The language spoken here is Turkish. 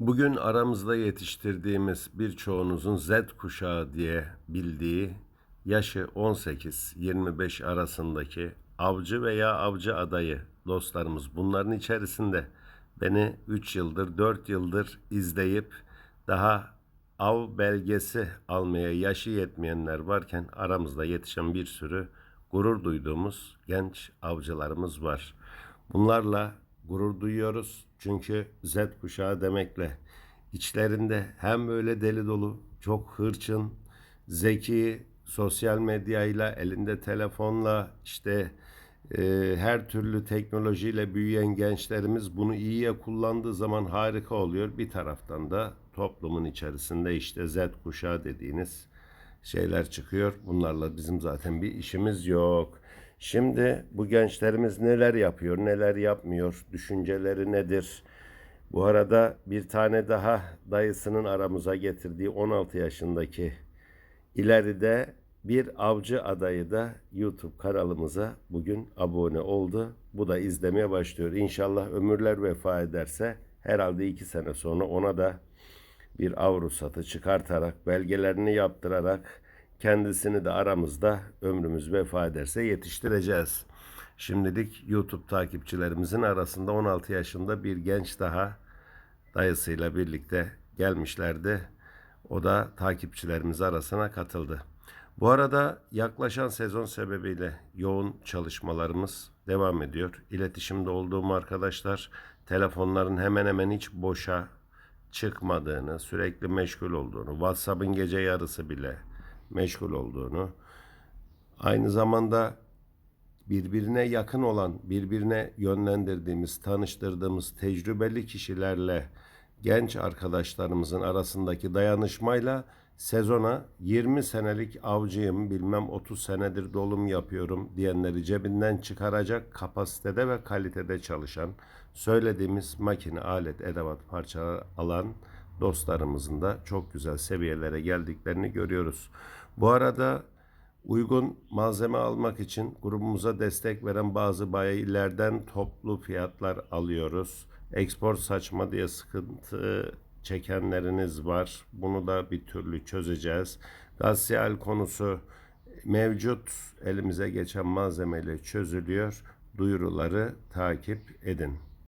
Bugün aramızda yetiştirdiğimiz birçoğunuzun Z kuşağı diye bildiği yaşı 18-25 arasındaki avcı veya avcı adayı dostlarımız bunların içerisinde beni 3 yıldır 4 yıldır izleyip daha av belgesi almaya yaşı yetmeyenler varken aramızda yetişen bir sürü gurur duyduğumuz genç avcılarımız var. Bunlarla gurur duyuyoruz çünkü Z kuşağı demekle içlerinde hem böyle deli dolu, çok hırçın, zeki, sosyal medyayla, elinde telefonla işte e, her türlü teknolojiyle büyüyen gençlerimiz bunu iyiye kullandığı zaman harika oluyor. Bir taraftan da toplumun içerisinde işte Z kuşağı dediğiniz şeyler çıkıyor. Bunlarla bizim zaten bir işimiz yok. Şimdi bu gençlerimiz neler yapıyor, neler yapmıyor, düşünceleri nedir? Bu arada bir tane daha dayısının aramıza getirdiği 16 yaşındaki ileride bir avcı adayı da YouTube kanalımıza bugün abone oldu. Bu da izlemeye başlıyor. İnşallah ömürler vefa ederse herhalde iki sene sonra ona da bir av ruhsatı çıkartarak, belgelerini yaptırarak kendisini de aramızda ömrümüz vefa ederse yetiştireceğiz. Şimdilik YouTube takipçilerimizin arasında 16 yaşında bir genç daha dayısıyla birlikte gelmişlerdi. O da takipçilerimiz arasına katıldı. Bu arada yaklaşan sezon sebebiyle yoğun çalışmalarımız devam ediyor. İletişimde olduğum arkadaşlar telefonların hemen hemen hiç boşa çıkmadığını, sürekli meşgul olduğunu, WhatsApp'ın gece yarısı bile meşgul olduğunu, aynı zamanda birbirine yakın olan, birbirine yönlendirdiğimiz, tanıştırdığımız tecrübeli kişilerle genç arkadaşlarımızın arasındaki dayanışmayla sezona 20 senelik avcıyım, bilmem 30 senedir dolum yapıyorum diyenleri cebinden çıkaracak kapasitede ve kalitede çalışan, söylediğimiz makine, alet, edevat, parçalar alan dostlarımızın da çok güzel seviyelere geldiklerini görüyoruz. Bu arada Uygun malzeme almak için grubumuza destek veren bazı bayilerden toplu fiyatlar alıyoruz. Export saçma diye sıkıntı çekenleriniz var. Bunu da bir türlü çözeceğiz. Gazyal konusu mevcut elimize geçen malzemeyle çözülüyor. Duyuruları takip edin.